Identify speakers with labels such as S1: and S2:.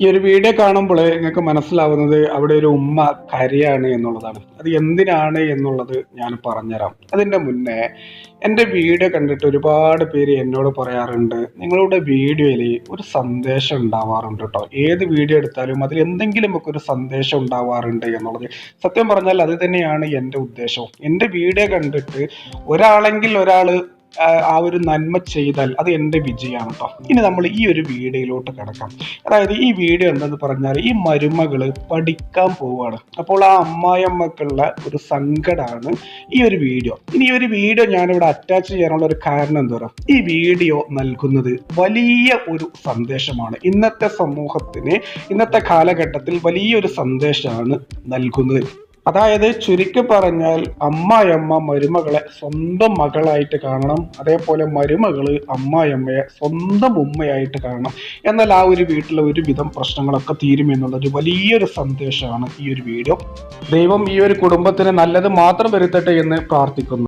S1: ഈ ഒരു വീഡിയോ കാണുമ്പോൾ നിങ്ങൾക്ക് മനസ്സിലാവുന്നത് അവിടെ ഒരു ഉമ്മ കരയാണ് എന്നുള്ളതാണ്. അത് എന്തിനാണ് എന്നുള്ളത് ഞാൻ പറഞ്ഞുതരാം. അതിന്റെ മുന്നേ എന്റെ വീഡിയോ കണ്ടിട്ട് ഒരുപാട് പേര് എന്നോട് പറയാറുണ്ട് നിങ്ങളുടെ വീഡിയോയിൽ ഒരു സന്ദേശം ഉണ്ടാവാറുണ്ട് കേട്ടോ ഏത് വീഡിയോ എടുത്താലും അതിൽ എന്തെങ്കിലും ഒക്കെ ഒരു സന്ദേശം ഉണ്ടാവാറുണ്ട് എന്നുള്ളത്. സത്യം പറഞ്ഞാൽ അത് തന്നെയാണ് എന്റെ ഉദ്ദേശവും. എന്റെ വീഡിയോ കണ്ടിട്ട് ഒരാളെങ്കിൽ ഒരാൾ ആ ഒരു നന്മ ചെയ്താൽ അത് എന്റെ വിജയമാണ് കേട്ടോ ഇനി നമ്മൾ ഈ ഒരു വീഡിയോയിലോട്ട് കിടക്കാം. അതായത് ഈ വീഡിയോ എന്തെന്ന് പറഞ്ഞാൽ ഈ മരുമകൾ പഠിക്കാൻ പോവുകയാണ്. അപ്പോൾ ആ അമ്മായിയമ്മക്കുള്ള ഒരു സങ്കടമാണ് ഈ ഒരു വീഡിയോ. ഇനി ഈ ഒരു വീഡിയോ ഞാനിവിടെ അറ്റാച്ച് ചെയ്യാനുള്ള ഒരു കാരണം എന്താ പറയുക ഈ വീഡിയോ നൽകുന്നത് വലിയ ഒരു സന്ദേശമാണ്. ഇന്നത്തെ സമൂഹത്തിന് ഇന്നത്തെ കാലഘട്ടത്തിൽ വലിയൊരു സന്ദേശമാണ് നൽകുന്നത്. അതായത് ചുരുക്കി പറഞ്ഞാൽ അമ്മായിയമ്മ മരുമകളെ സ്വന്തം മകളായിട്ട് കാണണം. അതേപോലെ മരുമകൾ അമ്മായിയമ്മയെ സ്വന്തം ഉമ്മയായിട്ട് കാണണം. എന്നാൽ ആ ഒരു വീട്ടിലെ ഒരുവിധം പ്രശ്നങ്ങളൊക്കെ തീരും ഒരു വലിയൊരു സന്ദേശമാണ് ഈ ഒരു വീഡിയോ. ദൈവം ഈ ഒരു കുടുംബത്തിന് നല്ലത് മാത്രം വരുത്തട്ടെ എന്ന് പ്രാർത്ഥിക്കുന്നു.